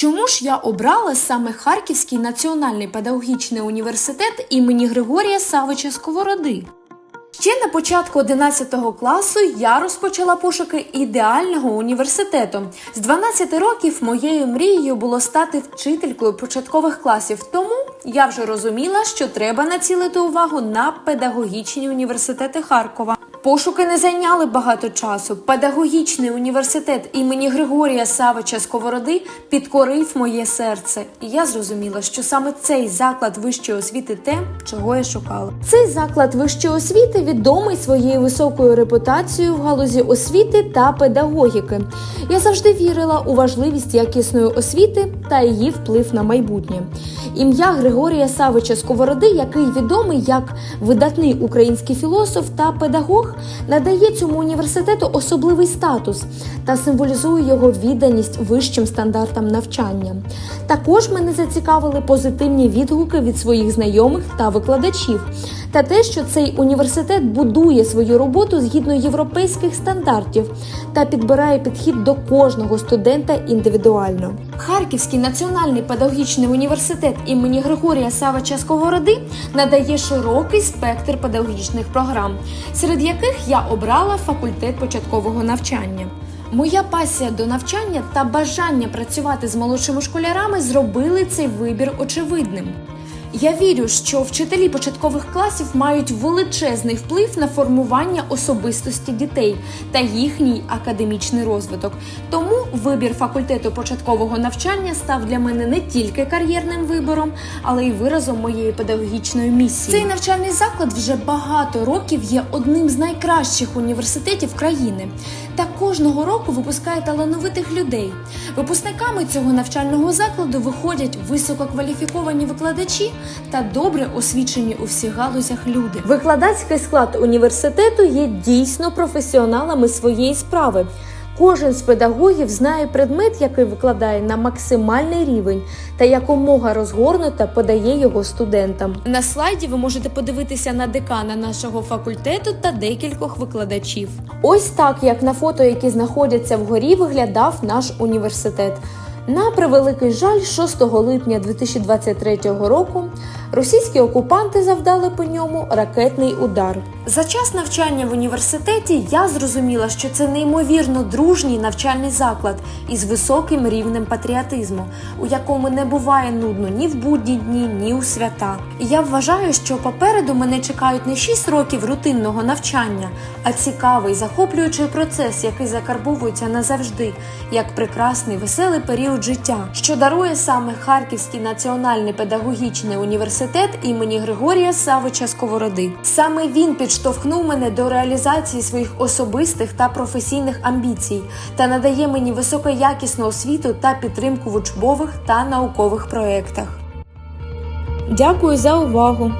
Чому ж я обрала саме Харківський національний педагогічний університет імені Григорія Савича Сковороди? Ще на початку 11 класу я розпочала пошуки ідеального університету. З 12 років моєю мрією було стати вчителькою початкових класів. Тому я вже розуміла, що треба націлити увагу на педагогічні університети Харкова. Пошуки не зайняли багато часу. Педагогічний університет імені Григорія Савича Сковороди підкорив моє серце, і я зрозуміла, що саме цей заклад вищої освіти те, чого я шукала. Цей заклад вищої освіти відомий своєю високою репутацією в галузі освіти та педагогіки. Я завжди вірила у важливість якісної освіти та її вплив на майбутнє. Ім'я Григорія Савича Сковороди, який відомий як видатний український філософ та педагог, надає цьому університету особливий статус та символізує його відданість вищим стандартам навчання. Також мене зацікавили позитивні відгуки від своїх знайомих та викладачів, та те, що цей університет будує свою роботу згідно європейських стандартів та підбирає підхід до кожного студента індивідуально. Харківський національний педагогічний університет імені Григорія Савича Сковороди надає широкий спектр педагогічних програм, серед яких я обрала факультет початкового навчання. Моя пасія до навчання та бажання працювати з молодшими школярами зробили цей вибір очевидним. Я вірю, що вчителі початкових класів мають величезний вплив на формування особистості дітей та їхній академічний розвиток. Тому вибір факультету початкового навчання став для мене не тільки кар'єрним вибором, але й виразом моєї педагогічної місії. Цей навчальний заклад вже багато років є одним з найкращих університетів країни та кожного року випускає талановитих людей. Випускниками цього навчального закладу виходять висококваліфіковані викладачі та добре освічені у всіх галузях люди. Викладацький склад університету є дійсно професіоналами своєї справи. Кожен з педагогів знає предмет, який викладає на максимальний рівень та якомога розгорнуто подає його студентам. На слайді ви можете подивитися на декана нашого факультету та декількох викладачів. Ось так, як на фото, які знаходяться вгорі, виглядав наш університет. На превеликий жаль, 6 липня 2023 року російські окупанти завдали по ньому ракетний удар. За час навчання в університеті я зрозуміла, що це неймовірно дружній навчальний заклад із високим рівнем патріотизму, у якому не буває нудно ні в будні дні, ні у свята. І я вважаю, що попереду мене чекають не 6 років рутинного навчання, а цікавий, захоплюючий процес, який закарбовується назавжди, як прекрасний веселий період життя, що дарує саме Харківський національний педагогічний університет імені Григорія Савича Сковороди. Саме він підштовхнув мене до реалізації своїх особистих та професійних амбіцій та надає мені високоякісну освіту та підтримку в учбових та наукових проєктах. Дякую за увагу!